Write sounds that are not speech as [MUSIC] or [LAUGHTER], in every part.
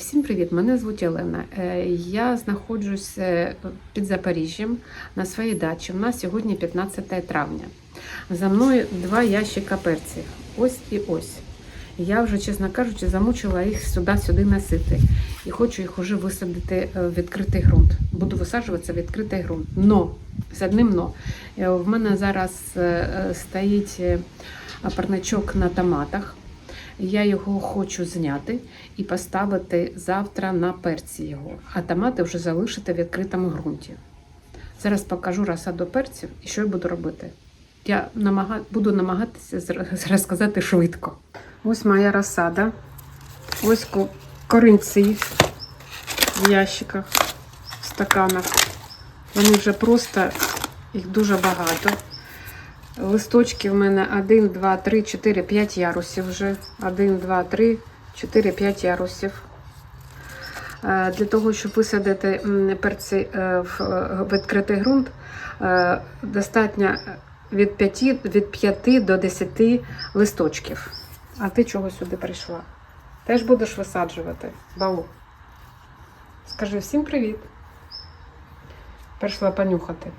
Всім привіт! Мене звуть Олена. Е, Я знаходжусь е, під Запоріжжям на своїй дачі. У нас сьогодні 15 травня. За мною два ящика перців. Ось і ось. Я вже, чесно кажучи, замучила їх сюди-сюди носити. І хочу їх уже висадити е, в відкритий ґрунт. Буду висаджуватися в відкритий ґрунт. Но з одним но. В мене зараз стоїть парничок на томатах. Я його хочу зняти і поставити завтра на перці його, а томати вже залишити в відкритому ґрунті. Зараз покажу розсаду перців і що я буду робити. Я намага... буду намагатися [LAUGHS] розказати швидко. Ось моя розсада. Ось коринці в ящиках, в стаканах. Вони вже просто, їх дуже багато. Листочки в мене 1, 2, 3, 4, 5 ярусів вже. 1, 2, 3, 4, 5 ярусів. Е, Для того, щоб висадити перці е, в е, відкритий ґрунт, достатньо від 5, від 5 до 10 листочків. А ти чого сюди прийшла? Теж будеш висаджувати? Балу. Скажи всім привіт. Прийшла понюхати.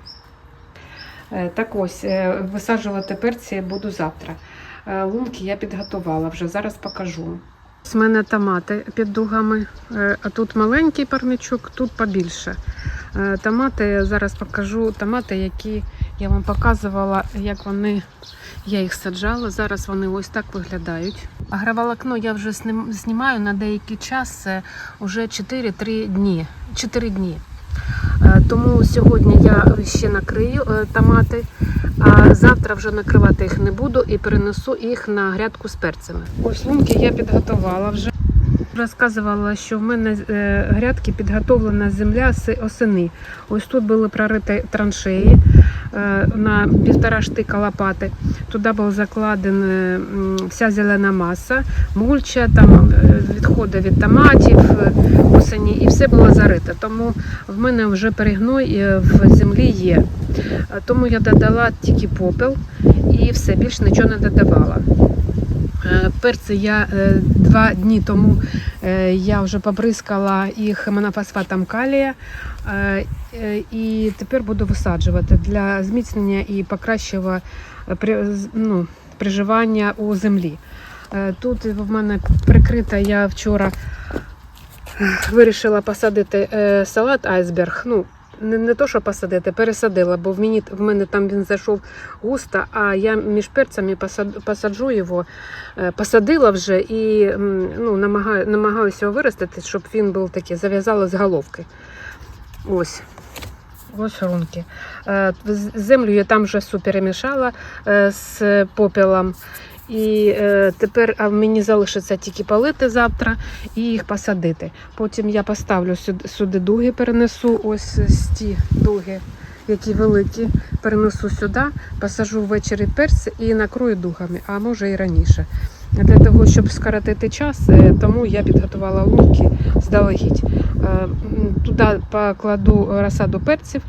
Е, Так ось, е, висаджувати перці буду завтра. Е, Лунки я підготувала вже, зараз покажу. З мене томати під дугами, а тут маленький парничок, тут побільше. Томати зараз покажу, томати, які я вам показувала, як вони, я їх саджала. Зараз вони ось так виглядають. Агроволокно я вже знімаю на деякий час, вже 4-3 дні. 4 дні. Тому сьогодні я ще накрию е, томати, а завтра вже накривати їх не буду і перенесу їх на грядку з перцями. Ось лунки я підготувала вже. Розказувала, що в мене е, грядки підготовлена земля з осени. Ось тут були прориті траншеї на півтора штика лопати. Туди була закладена вся зелена маса, мульча, там е, відходи від томатів е, осені, і все було зарите. Тому в мене вже перегной е, в землі є. Е, Тому я додала тільки попел і все більше нічого не додавала. Е, Перці я е, два дні тому е, я вже побризкала їх монофосфатом калія е, е, і тепер буду висаджувати для зміцнення і покращення е, ну, приживання у землі. Е, Тут в мене прикрита я вчора е, вирішила посадити е, салат айсберг. Ну, не, не то, що посадити, пересадила, бо в, мені, в мене там він зайшов густо, а я між перцями посад- посаджу його. Е, Посадила вже і ну, намагаю, намагаюся його виростити, щоб він був такий, зав'язало з головки. Ось. Ось рунки. Е, Землю я там вже все перемішала е, з попелом. І е, тепер мені залишиться тільки полити завтра і їх посадити. Потім я поставлю сюди, сюди дуги, перенесу ось ті дуги, які великі, перенесу сюди, посажу ввечері перці і накрою дугами, а може і раніше. Для того, щоб скоротити час, е, тому я підготувала лунки здалегідь. Е, Туди покладу розсаду перців,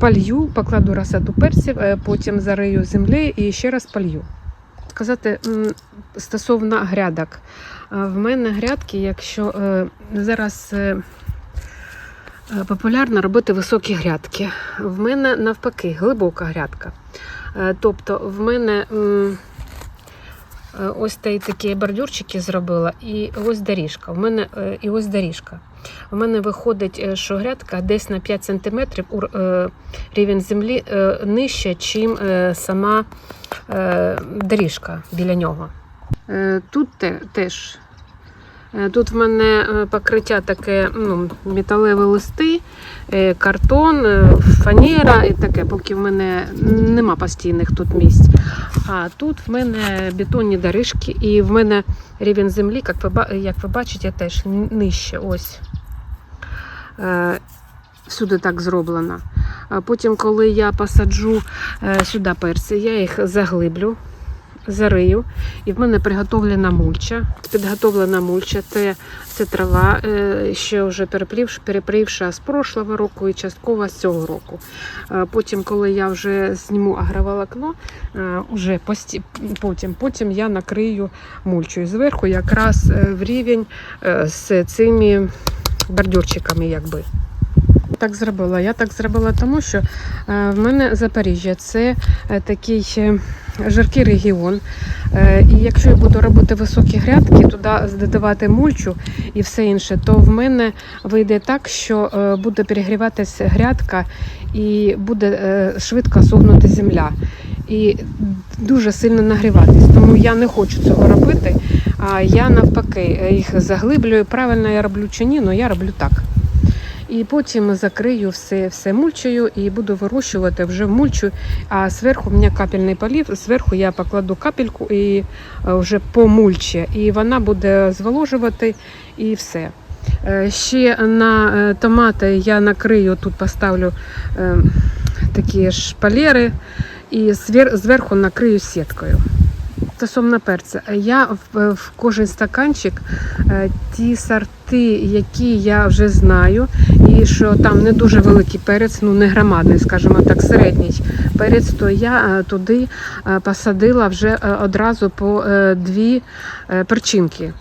полью, покладу розсаду перців, е, потім зарию землі і ще раз полью. Сказати стосовно грядок. В мене грядки, якщо зараз популярно робити високі грядки. В мене навпаки глибока грядка. Тобто в мене ось та- такі бордюрчики зробила, і ось доріжка. В мене е, і ось доріжка. У мене виходить, е, що грядка десь на 5 см рівень землі е, нижче, чим е, сама е, доріжка біля нього. Е, Тут те- теж. е, Тут в мене е, покриття таке, ну, металеві листи, е, картон, е, фанера і таке, поки в мене нема постійних тут місць. А тут в мене бетонні доріжки, і в мене рівень землі, як ви, як ви бачите, теж нижче. Ось. Е, Всюди так зроблено. Потім, коли я посаджу е, сюди перці, я їх заглиблю зарию, і в мене приготовлена мульча. Підготовлена мульча це, це трава, е, ще вже переплівши, перепривша з прошлого року і частково з цього року. Е, Потім, коли я вже зніму агроволокно, е, уже пості, потім, потім я накрию мульчою. Зверху якраз е, в рівень е, з цими бордюрчиками, якби. Так зробила. Я так зробила, тому що е, в мене Запоріжжя це е, такий е, жаркий регіон. Е, І якщо я буду робити високі грядки, туди додавати мульчу і все інше, то в мене вийде так, що е, буде перегріватися грядка і буде е, швидко согнути земля. І дуже сильно нагріватись. Тому я не хочу цього робити. А я навпаки їх заглиблюю. Правильно я роблю чи ні, але я роблю так. І потім закрию все, все мульчею і буду вирощувати вже мульчу. А зверху у мене капельний полів, зверху я покладу капельку і е, вже по мульчі. І вона буде зволожувати і все. Е, Ще на е, томати я накрию, тут поставлю такі шпалери і зверху накрию сіткою. Стосовно перця, я в, кожен стаканчик ті сорти, які я вже знаю, і що там не дуже великий перець, ну не громадний, скажімо так, середній перець, то я е, туди е, посадила вже е, одразу по дві перчинки.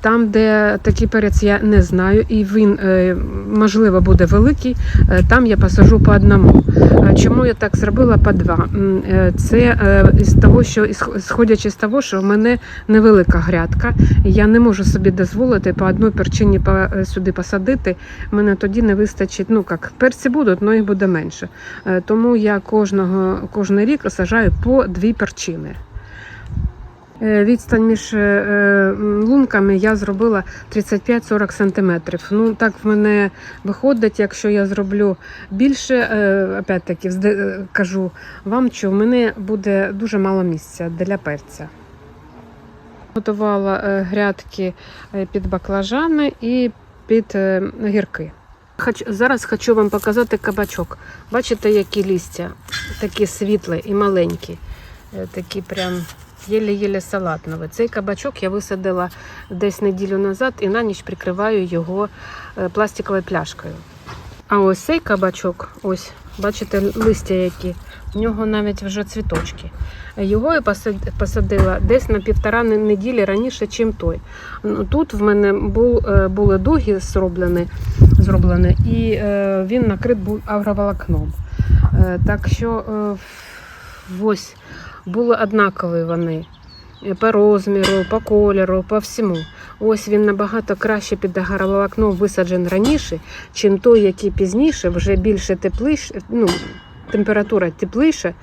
Там, де такий перець я не знаю, і він можливо буде великий, там я посажу по одному. Чому я так зробила по два? Це із того, що сходячи з того, що в мене невелика грядка, я не можу собі дозволити по одній перчині е, сюди посадити. Мене тоді не вистачить. Ну як перці будуть, але їх буде менше. Е, Тому я кожного кожен рік сажаю по дві перчини. Е, Відстань між лунками я зробила 35-40 см. Ну так в мене виходить, якщо я зроблю більше, опять-таки кажу вам, що в мене буде дуже мало місця для перця. Готувала е, грядки е, під баклажани і під е, огірки. Хоч, зараз хочу вам показати кабачок. Бачите, які листя? Такі світлі і маленькі. Такі прям єле-єле салатнові. Цей кабачок я висадила десь неділю назад і на ніч прикриваю його пластиковою пляшкою. А ось цей кабачок, ось, бачите, листя які, в нього навіть вже цвіточки. Його я посадила десь на півтора неділі раніше, ніж той. Ну, Тут в мене е, були дуги зроблені, зроблені і е, він накрит був агроволокном. Е, Так що ось були однакові вони по розміру, по кольору, по всьому. Ось він набагато краще під агроволокном висаджений раніше, чим той, який пізніше, вже більше тепліше, ну, температура тепліша,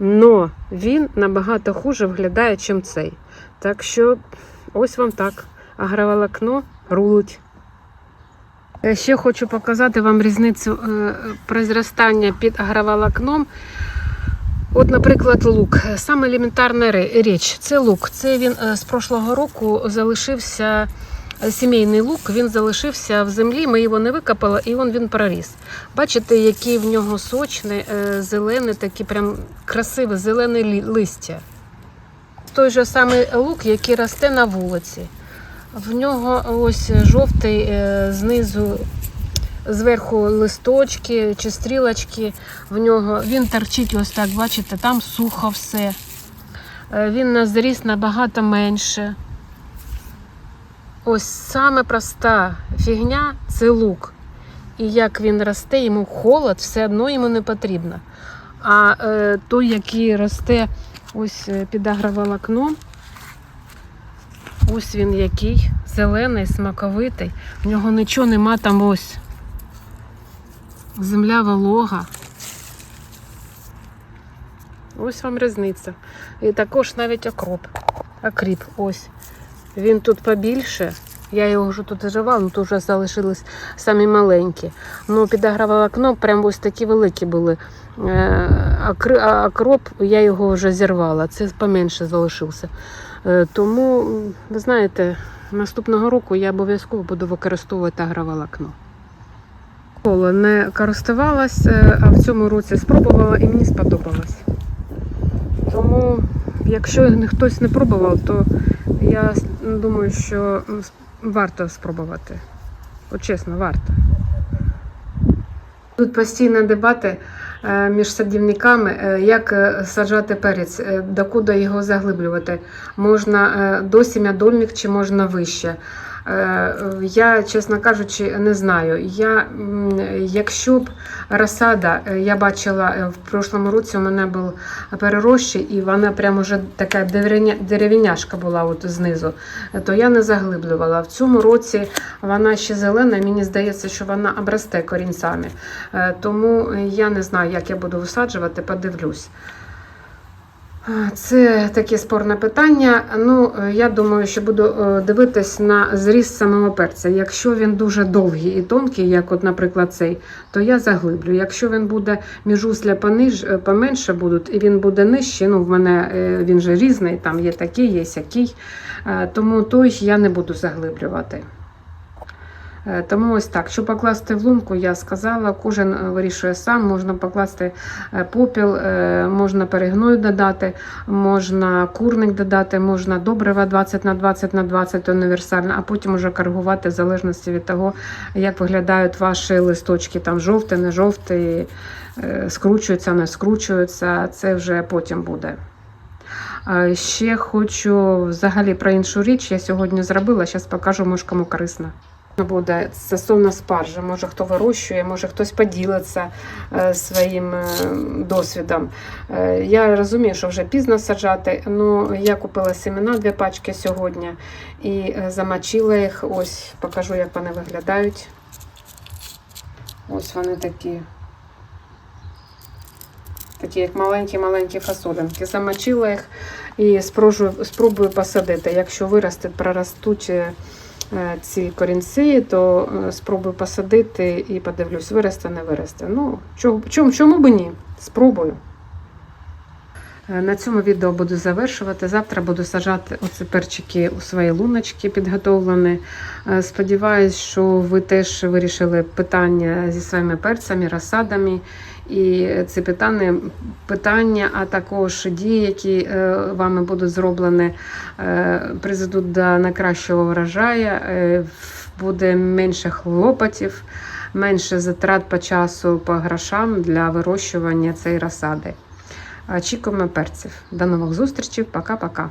але він набагато хуже виглядає, ніж цей. Так що ось вам так. Агроволокно рулить. Е, Ще хочу показати вам різницю е, при під агроволокном. От, наприклад, лук. Саме елементарна річ. Це лук. Це він е, з прошлого року залишився. Сімейний лук він залишився в землі, ми його не викопали, і він, він проріс. Бачите, який в нього сочний, е, зелений, такі прям красиве зелене листя. Той же самий лук, який росте на вулиці. В нього ось жовтий е, знизу, зверху листочки чи стрілочки. В нього він торчить ось так, бачите, там сухо все. Е, Він на зріс набагато менше. Ось саме проста фігня це лук. І як він росте, йому холод, все одно йому не потрібно. А е, той, який росте ось е, під агроволокном, ось він який, зелений, смаковитий. В нього нічого нема там ось. Земля волога. Ось вам різниця. І також навіть окроп. Окріп, ось. Він тут побільше. Я його вже тут заживала, але тут вже залишились самі маленькі. Ну, під агроволокно прям ось такі великі були. Е, а Окроп я його вже зірвала. Це поменше залишився. Е, Тому, ви знаєте, наступного року я обов'язково буду використовувати агроволокно. Ніколи не користувалась, е, а в цьому році спробувала і мені сподобалось. Тому якщо хтось не пробував, то я думаю, що варто спробувати. От чесно, варто. Тут постійно дебати е, між садівниками, е, як е, саджати перець, докуди його заглиблювати. Можна до сім'ядольник чи можна вище. Е, Я, чесно кажучи, не знаю. Я, якщо б розсада, е, я бачила е, в прошлому році, у мене був перерощий, і вона прямо вже така деревняшка була от знизу, то я не заглиблювала. В цьому році вона ще зелена, мені здається, що вона обросте корінцями. Тому я не знаю, як я буду висаджувати, подивлюсь. Це таке спорне питання. Ну, я думаю, що буду е, дивитись на зріст самого перця. Якщо він дуже довгий і тонкий, як, от, наприклад, цей, то я заглиблю. Якщо він буде міжусля пониж, е, поменше будуть, і він буде нижче, ну, в мене е, він же різний, там є такий, є сякий, тому той я не буду заглиблювати. Е, Тому ось так. Що покласти в лунку, я сказала, кожен е, вирішує сам. Можна покласти е, попіл, можна перегной додати, можна курник додати, можна добрива 20 на 20 на 20 універсальне, а потім уже коригувати в залежності від того, як виглядають ваші листочки, там жовті, не жовті, е, скручуються, не скручуються. Це вже потім буде. Ще хочу взагалі про іншу річ. Я сьогодні зробила, зараз покажу, може кому корисно. Буде стосовно спаржі. Може хто вирощує, може хтось поділиться е, своїм е, досвідом. Е, я розумію, що вже пізно саджати. Ну я купила семена дві пачки сьогодні і замочила їх. Ось покажу, як вони виглядають. Ось вони такі. Такі як маленькі-маленькі фасолинки. Замочила їх і спробую, спробую посадити. Якщо виросте, проростуть ці корінці, то е, спробую посадити і подивлюсь, виросте, не виросте. Ну, чому, чому би ні? Спробую. Е, На цьому відео буду завершувати. Завтра буду саджати оці перчики у свої луночки підготовлені. Е, Сподіваюсь, що ви теж вирішили питання зі своїми перцями, розсадами. І ці питання, питання, а також дії, які е, вами будуть зроблені, призведуть до найкращого врожаю, буде менше хлопотів, менше затрат по часу, по грошам для вирощування цієї розсади. Очікуємо перців. До нових зустрічей. Пока-пока.